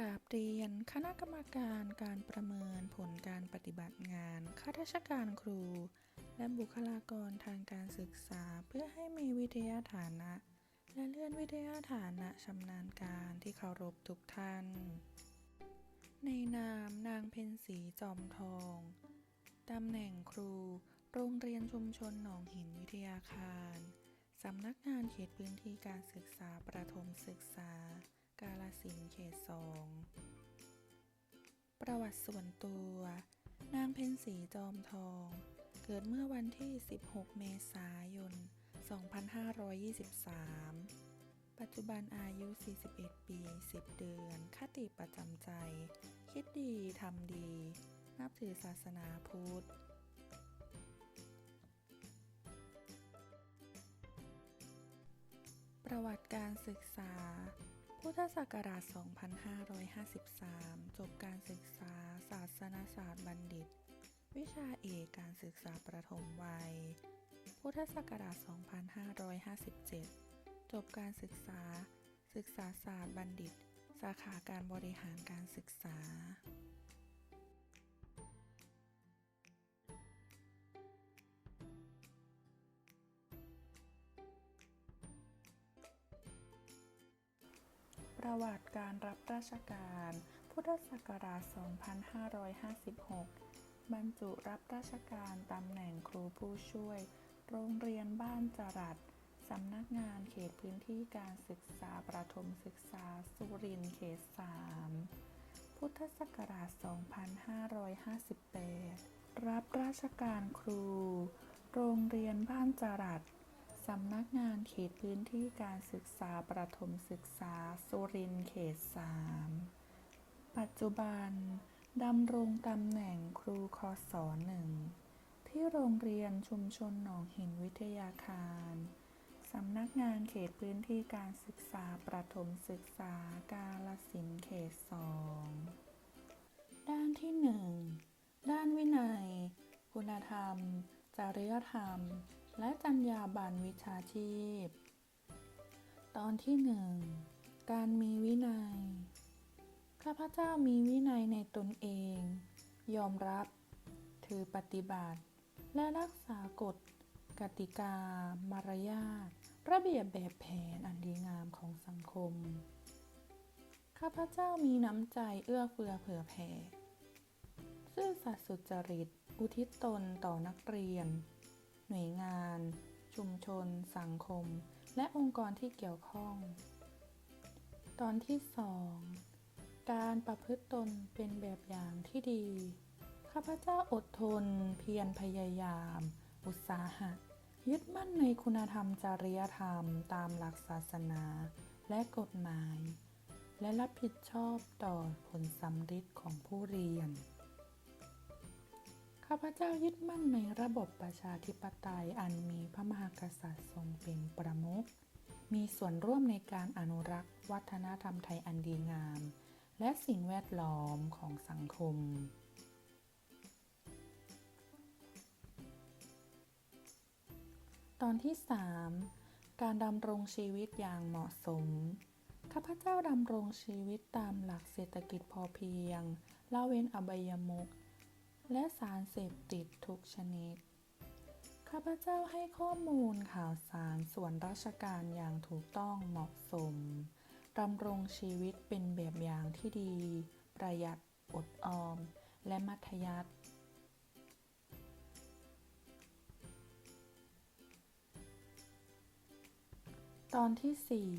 ราบเรียน คณะกรรมการการประเมินผลการปฏิบัติงานข้าราชการครู และบุคลากรทางการศึกษาเพื่อให้มีวิทยาฐานะ และเลื่อนวิทยาฐานะชำนาญการที่เคารพทุกท่าน ในนามนางเพ็ญศรีจอมทองตำแหน่งครู โรงเรียนชุมชนหนองหินวิทยาคารสำนักงานเขตพื้นที่การศึกษาประถมศึกษา กาลสินเขตสองประวัติส่วนตัว นางเพ็ญศรีจอมทอง เกิดเมื่อวันที่ 16 เมษายน 2523 ปัจจุบันอายุ 41 ปี 10 เดือน คติประจำใจ คิดดีทำดี นับถือศาสนาพุทธประวัติการศึกษา พุทธศักราช 2553 จบการศึกษาศาสนศาสตร์บัณฑิต วิชาเอกการศึกษาประถมวัย พุทธศักราช 2557 จบการศึกษา ศึกษาศาสตร์บัณฑิต สาขาการบริหารการศึกษา ประวัติการรับราชการ พุทธศักราช 2556 บรรจุรับราชการตำแหน่งครูผู้ช่วย โรงเรียนบ้านจรัสสำนักงานเขตพื้นที่การศึกษาประถมศึกษาสุรินทร์เขต 3 พุทธศักราช 2558 รับราชการครู โรงเรียนบ้านจรัส สำนักงานเขตพื้นที่การศึกษาประถมศึกษา สุรินทร์เขต 3 ปัจจุบันดำรงตำแหน่งครูคศหนึ่งที่โรงเรียนชุมชนหนองหินวิทยาคารสำนักงานเขตพื้นที่การศึกษาประถมศึกษากาลสินเขตสองด้านที่หนึ่งด้านวินัย คุณธรรม จริยธรรม และจรรยาบรรณวิชาชีพ ตอนที่หนึ่งการมีวินัย ข้าพเจ้ามีวินัยในตนเอง ยอมรับ ถือปฏิบัติ และรักษากฎ กติกา มารยาท ระเบียบแบบแผนอันดีงามของสังคม ข้าพเจ้ามีน้ำใจเอื้อเฟื้อเผื่อแผ่ ซื่อสัตย์สุจริต อุทิศตนต่อนักเรียน หน่วยงาน ชุมชน สังคม และองค์กรที่เกี่ยวข้อง ตอนที่สองการประพฤติตนเป็นแบบอย่างที่ดี ข้าพเจ้าอดทน เพียรพยายาม อุตสาหะ ยึดมั่นในคุณธรรมจริยธรรมตามหลักศาสนา และกฎหมาย และรับผิดชอบต่อผลสำฤทธิ์ของผู้เรียน ข้าพเจ้ายึดมั่นในระบบประชาธิปไตยอันมีพระมหากษัตริย์ทรงเป็นประมุข มีส่วนร่วมในการอนุรักษ์ วัฒนธรรมไทยอันดีงาม และสิ่งแวดล้อมของสังคม ตอนที่ 3 การดำรงชีวิตอย่างเหมาะสม ข้าพเจ้าดำรงชีวิตตามหลักเศรษฐกิจพอเพียงละเว้นอบายมุข และสารเสพติดทุกชนิด ข้าพเจ้าให้ข้อมูลข่าวสารส่วนราชการอย่างถูกต้องเหมาะสมดำรงชีวิตเป็นแบบอย่างที่ดี ประหยัด อดออม และมัธยัสถ์ตอนที่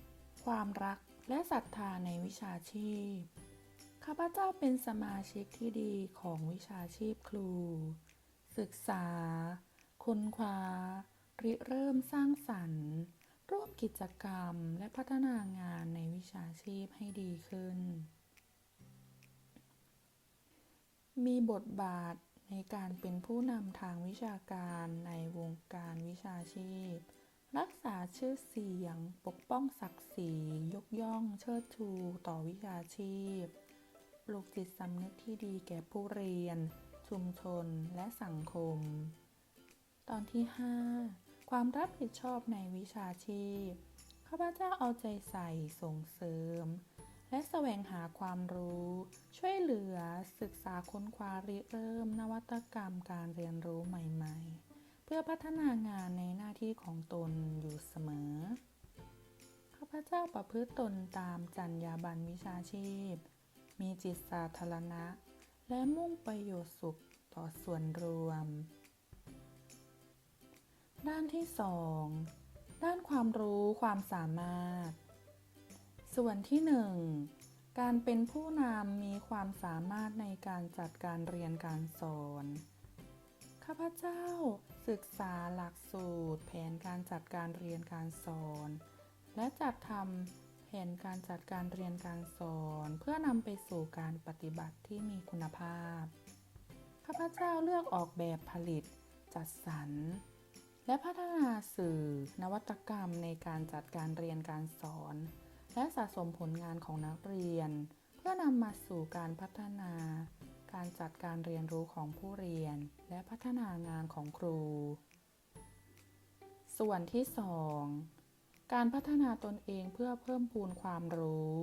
4 ความรักและศรัทธาในวิชาชีพ ข้าพเจ้าเป็นสมาชิกที่ดีของวิชาชีพครู ศึกษา ค้นคว้า ริเริ่มสร้างสรรค์ ร่วมกิจกรรมและพัฒนางานในวิชาชีพให้ดีขึ้น มีบทบาทในการเป็นผู้นำทางวิชาการในวงการวิชาชีพ รักษาชื่อเสียง ปกป้องศักดิ์ศรี ยกย่อง เชิดชู ต่อวิชาชีพ ปลูกจิตสำนึกที่ดีแก่ผู้เรียน ชุมชนและสังคม ตอนที่ 5 ความรับผิดชอบในวิชาชีพ ข้าพเจ้าเอาใจใส่ส่งเสริม และแสวงหาความรู้ ช่วยเหลือศึกษาค้นคว้าริเริ่ม นวัตกรรมการเรียนรู้ใหม่ ๆ เพื่อพัฒนางานในหน้าที่ของตนอยู่เสมอ ข้าพเจ้าประพฤติตนตามจรรยาบรรณวิชาชีพ มีจิตสาธารณะ และมุ่งประโยชน์สุขต่อส่วนรวม ด้านที่ 2 ด้านความรู้ความสามารถ ส่วนที่ 1 การเป็นผู้นำมีความสามารถในการจัดการเรียนการสอนข้าพเจ้าศึกษาหลักสูตร แผนการจัดการเรียนการสอน และจัดทำ ผนการจัดการเรียนการสอน เพื่อนำไปสู่การปฏิบัติที่มีคุณภาพ ข้าพเจ้าเลือกออกแบบผลิต จัดสรร และพัฒนาสื่อ นวัตกรรมในการจัดการเรียนการสอน และสะสมผลงานของนักเรียน เพื่อนำมาสู่การพัฒนา การจัดการเรียนรู้ของผู้เรียน และพัฒนางานของครู ส่วนที่ 2 การพัฒนาตนเองเพื่อเพิ่มพูนความรู้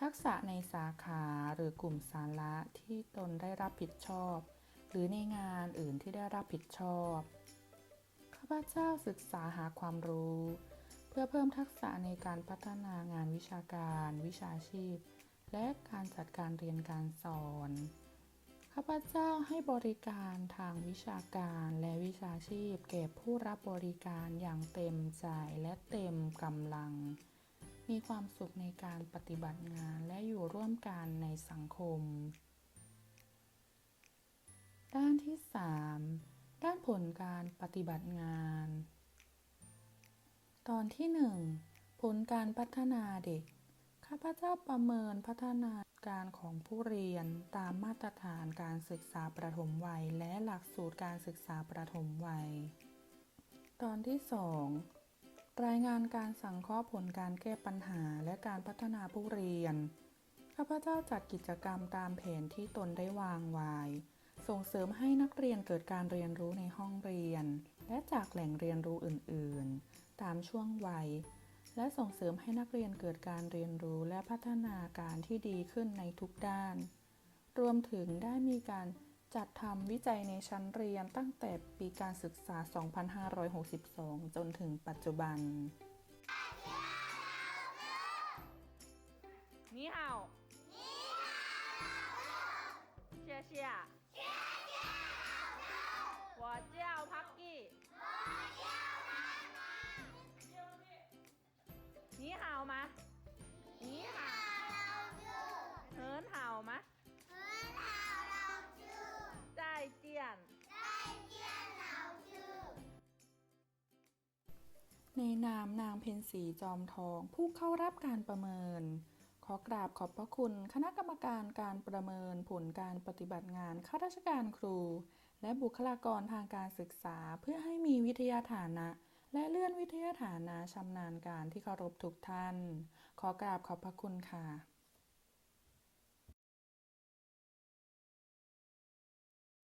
ทักษะในสาขาหรือกลุ่มสาระที่ตนได้รับผิดชอบ หรือในงานอื่นที่ได้รับผิดชอบ ข้าพเจ้าศึกษาหาความรู้ เพื่อเพิ่มทักษะในการพัฒนางานวิชาการ วิชาชีพ และการจัดการเรียนการสอน ข้าพเจ้าให้บริการทางวิชาการและวิชาชีพแก่ผู้รับบริการอย่างเต็มใจและเต็มกำลัง มีความสุขในการปฏิบัติงานและอยู่ร่วมกันในสังคม ด้านที่ 3 ด้านผลการปฏิบัติงาน ตอนที่ 1 ผลการพัฒนาเด็ก ข้าพเจ้าประเมินพัฒนาการของผู้เรียนตามมาตรฐานการศึกษาประถมวัย และหลักสูตรการศึกษาประถมวัย ตอนที่ 2 รายงานการสังเคราะห์ผลการแก้ปัญหาและการพัฒนาผู้เรียน ข้าพเจ้าจัดกิจกรรมตามแผนที่ตนได้วางไว้ส่งเสริมให้นักเรียนเกิดการเรียนรู้ในห้องเรียน และจากแหล่งเรียนรู้อื่น ๆ ตามช่วงวัย และส่งเสริมให้นักเรียนเกิดการเรียนรู้และพัฒนาการที่ดีขึ้นในทุกด้าน รวมถึงได้มีการจัดทำวิจัยในชั้นเรียนตั้งแต่ปีการศึกษา 2562 จนถึงปัจจุบัน นี่เอานี่เอาเชียเชีย ในนามนางเพนสีจอมทองผู้เข้ารับการประเมิน ขอกราบขอบพระคุณคณะกรรมการการประเมินผลการปฏิบัติงานข้าราชการครู และบุคลากรทางการศึกษาเพื่อให้มีวิทยาฐานะ และเลื่อนวิทยาฐานะชำนาญการที่เคารพทุกท่าน ขอกราบขอบพระคุณค่ะ